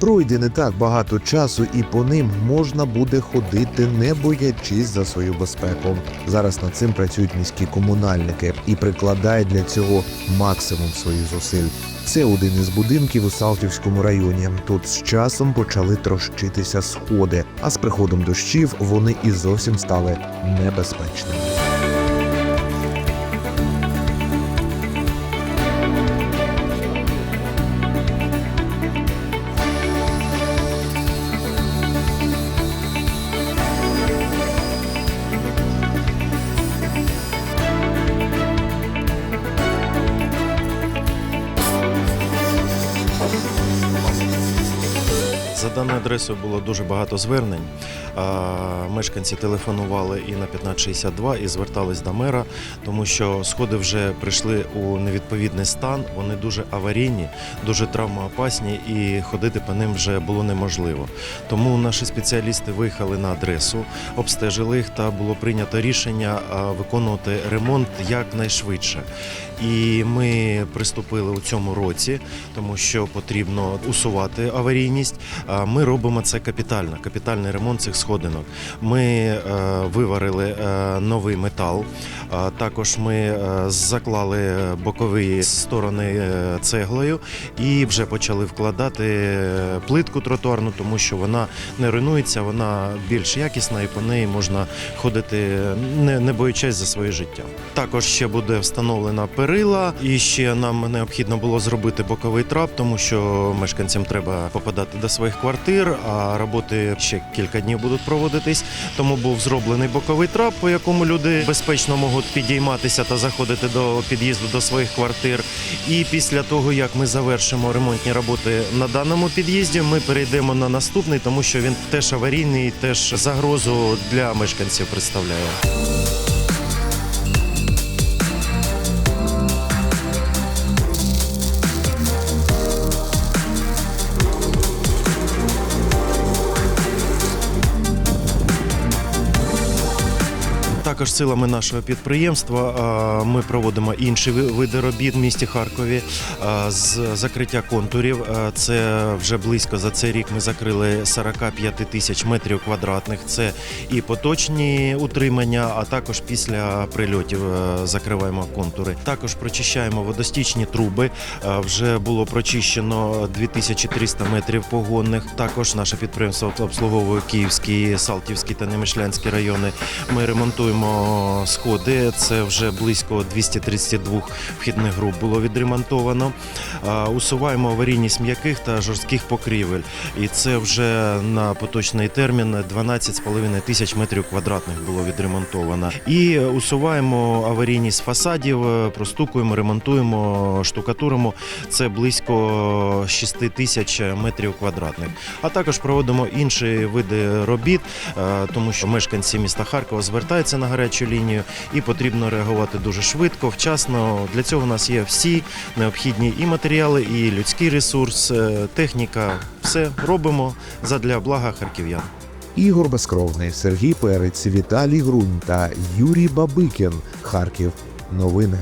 Пройде не так багато часу, і по ним можна буде ходити, не боячись за свою безпеку. Зараз над цим працюють міські комунальники і прикладають для цього максимум своїх зусиль. Це один із будинків у Салтівському районі. Тут з часом почали трощитися сходи, а з приходом дощів вони і зовсім стали небезпечними. За даною адресою було дуже багато звернень. Мешканці телефонували і на 1562 і звертались до мера, тому що сходи вже прийшли у невідповідний стан. Вони дуже аварійні, дуже травмоопасні, і ходити по ним вже було неможливо. Тому наші спеціалісти виїхали на адресу, обстежили їх та було прийнято рішення виконувати ремонт якнайшвидше. І ми приступили у цьому році, тому що потрібно усувати аварійність. Ми робимо це капітально, капітальний ремонт цих сходинок. Ми е, виварили е, новий метал. А Також ми е, заклали бокові сторони е, цеглою і вже почали вкладати е, плитку тротуарну, тому що вона не руйнується, вона більш якісна і по неї можна ходити, не, не боючись за своє життя. Також ще буде встановлена перила, і ще нам необхідно було зробити боковий трап, тому що мешканцям треба попадати до своїх квартир, а роботи ще кілька днів будуть проводитись. Тому був зроблений боковий трап, по якому люди безпечно можуть підійматися та заходити до під'їзду до своїх квартир. І після того, як ми завершимо ремонтні роботи на даному під'їзді, ми перейдемо на наступний, тому що він теж аварійний, теж загрозу для мешканців представляє. Також силами нашого підприємства ми проводимо інші види робіт в місті Харкові з закриття контурів. Це вже близько за цей рік ми закрили 45 тисяч метрів квадратних. Це і поточні утримання, а також після прильотів закриваємо контури. Також прочищаємо водостічні труби. Вже було прочищено 2300 метрів погонних. Також наше підприємство обслуговує Київський, Салтівський та Немишлянський райони. Ми ремонтуємо сходи. Це вже близько 232 вхідних груп було відремонтовано. Усуваємо аварійність м'яких та жорстких покрівель. І це вже на поточний термін 12,5 тисяч метрів квадратних було відремонтовано. І усуваємо аварійність фасадів, е, простукуємо, ремонтуємо, штукатуримо. Це близько 6 тисяч метрів квадратних. А також проводимо інші види робіт, е, тому що мешканці міста Харкова звертаються на гарячу лінію і потрібно реагувати дуже швидко, вчасно. Для цього у нас є всі необхідні і матеріали, і людський ресурс, е, техніка. Все робимо задля блага харків'ян. Ігор Безкровний, Сергій Перець, Віталій Грунь та Юрій Бабикін. Харків. Новини.